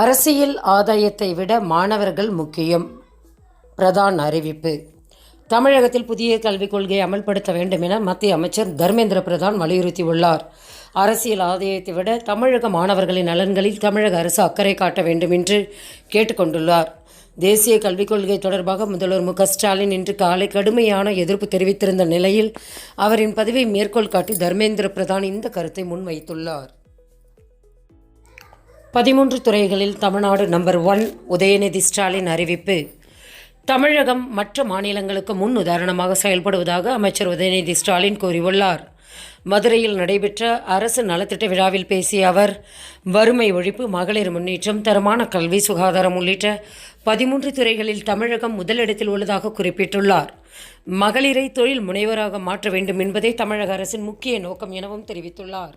அரசியல் ஆதாயத்தை விட மாணவர்கள் முக்கியம். பிரதான் அறிவிப்பு. தமிழகத்தில் புதிய கல்விக் கொள்கையை அமல்படுத்த வேண்டும் என மத்திய அமைச்சர் தர்மேந்திர பிரதான் வலியுறுத்தியுள்ளார். அரசியல் ஆதாயத்தை விட தமிழக மாணவர்களின் நலன்களில் தமிழக அரசு அக்கறை காட்ட வேண்டும் என்று கேட்டுக்கொண்டுள்ளார் தேசிய கல்விக் கொள்கை தொடர்பாக முதல்வர் மு ஸ்டாலின் இன்று காலை கடுமையான எதிர்ப்பு தெரிவித்திருந்த நிலையில் அவரின் பதவியை மேற்கோள் காட்டி தர்மேந்திர பிரதான் இந்த கருத்தை முன்வைத்துள்ளார். பதிமூன்று துறைகளில் தமிழ்நாடு நம்பர் ஒன் உதயநிதி ஸ்டாலின் அறிவிப்பு. தமிழகம் மற்ற மாநிலங்களுக்கு முன் உதாரணமாக செயல்படுவதாக அமைச்சர் உதயநிதி ஸ்டாலின் கூறியுள்ளார். மதுரையில் நடைபெற்ற அரசு நலத்திட்ட விழாவில் பேசிய அவர் வறுமை ஒழிப்பு மகளிர் முன்னேற்றம் தரமான கல்வி சுகாதாரம் உள்ளிட்ட பதிமூன்று துறைகளில் தமிழகம் முதலிடத்தில் உள்ளதாக குறிப்பிட்டுள்ளார். மகளிரை தொழில் முனைவராக மாற்ற வேண்டும் என்பதே தமிழக அரசின் முக்கிய நோக்கம் எனவும் தெரிவித்துள்ளார்.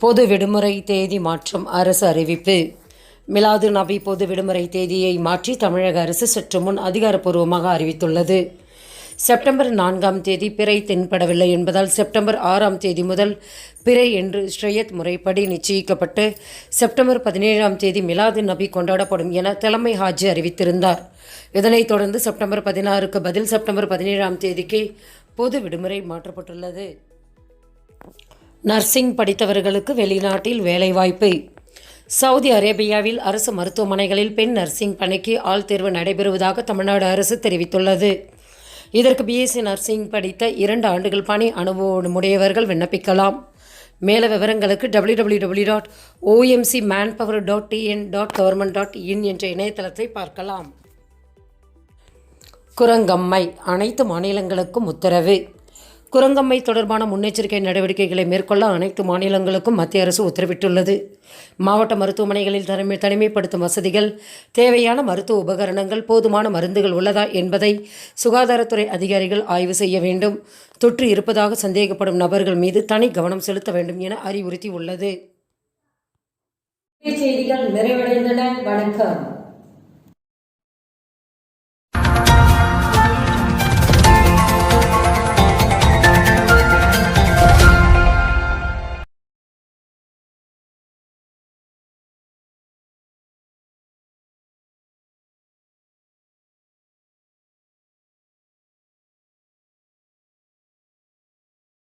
பொது விடுமுறை தேதி மாற்றம் அரசு அறிவிப்பு. மிலாது நபி பொது விடுமுறை தேதியை மாற்றி தமிழக அரசு சற்று முன் அதிகாரப்பூர்வமாக அறிவித்துள்ளது. செப்டம்பர் நான்காம் தேதி பிறை தென்படவில்லை என்பதால் செப்டம்பர் ஆறாம் தேதி முதல் பிறை என்று ஸ்ரேயத் முறைப்படி நிச்சயிக்கப்பட்டு செப்டம்பர் பதினேழாம் தேதி மிலாது நபி கொண்டாடப்படும் என தலைமை ஹாஜி அறிவித்திருந்தார். இதனைத் தொடர்ந்து செப்டம்பர் பதினாறுக்கு பதில் செப்டம்பர் பதினேழாம் தேதிக்கு பொது விடுமுறை மாற்றப்பட்டுள்ளது. நர்சிங் படித்தவர்களுக்கு வெளிநாட்டில் வேலைவாய்ப்பு. சவுதி அரேபியாவில் அரசு மருத்துவமனைகளில் பெண் நர்சிங் பணிக்கு ஆள் தேர்வு நடைபெறுவதாக தமிழ்நாடு அரசு தெரிவித்துள்ளது. இதற்கு பிஎஸ்சி நர்சிங் படித்த இரண்டு ஆண்டுகள் பணி அனுபவமுடையவர்கள் விண்ணப்பிக்கலாம். மேல விவரங்களுக்கு W W W dot OMC manpower dot TN dot government dot in என்ற இணையதளத்தை பார்க்கலாம். குரங்கம்மை அனைத்து மாநிலங்களுக்கும் உத்தரவு. குரங்கம்மை தொடர்பான முன்னெச்சரிக்கை நடவடிக்கைகளை மேற்கொள்ள அனைத்து மாநிலங்களுக்கும் மத்திய அரசு உத்தரவிட்டுள்ளது. மாவட்ட மருத்துவமனைகளில் தனிமை தனிமைப்படுத்தும் வசதிகள் தேவையான மருத்துவ உபகரணங்கள் போதுமான மருந்துகள் உள்ளதா என்பதை சுகாதாரத்துறை அதிகாரிகள் ஆய்வு செய்ய வேண்டும். தொற்று இருப்பதாக சந்தேகப்படும் நபர்கள் மீது தனி கவனம் செலுத்த வேண்டும் என அறிவுறுத்தி உள்ளது செய்திகள் நிறைவடைந்தன. வணக்கம்.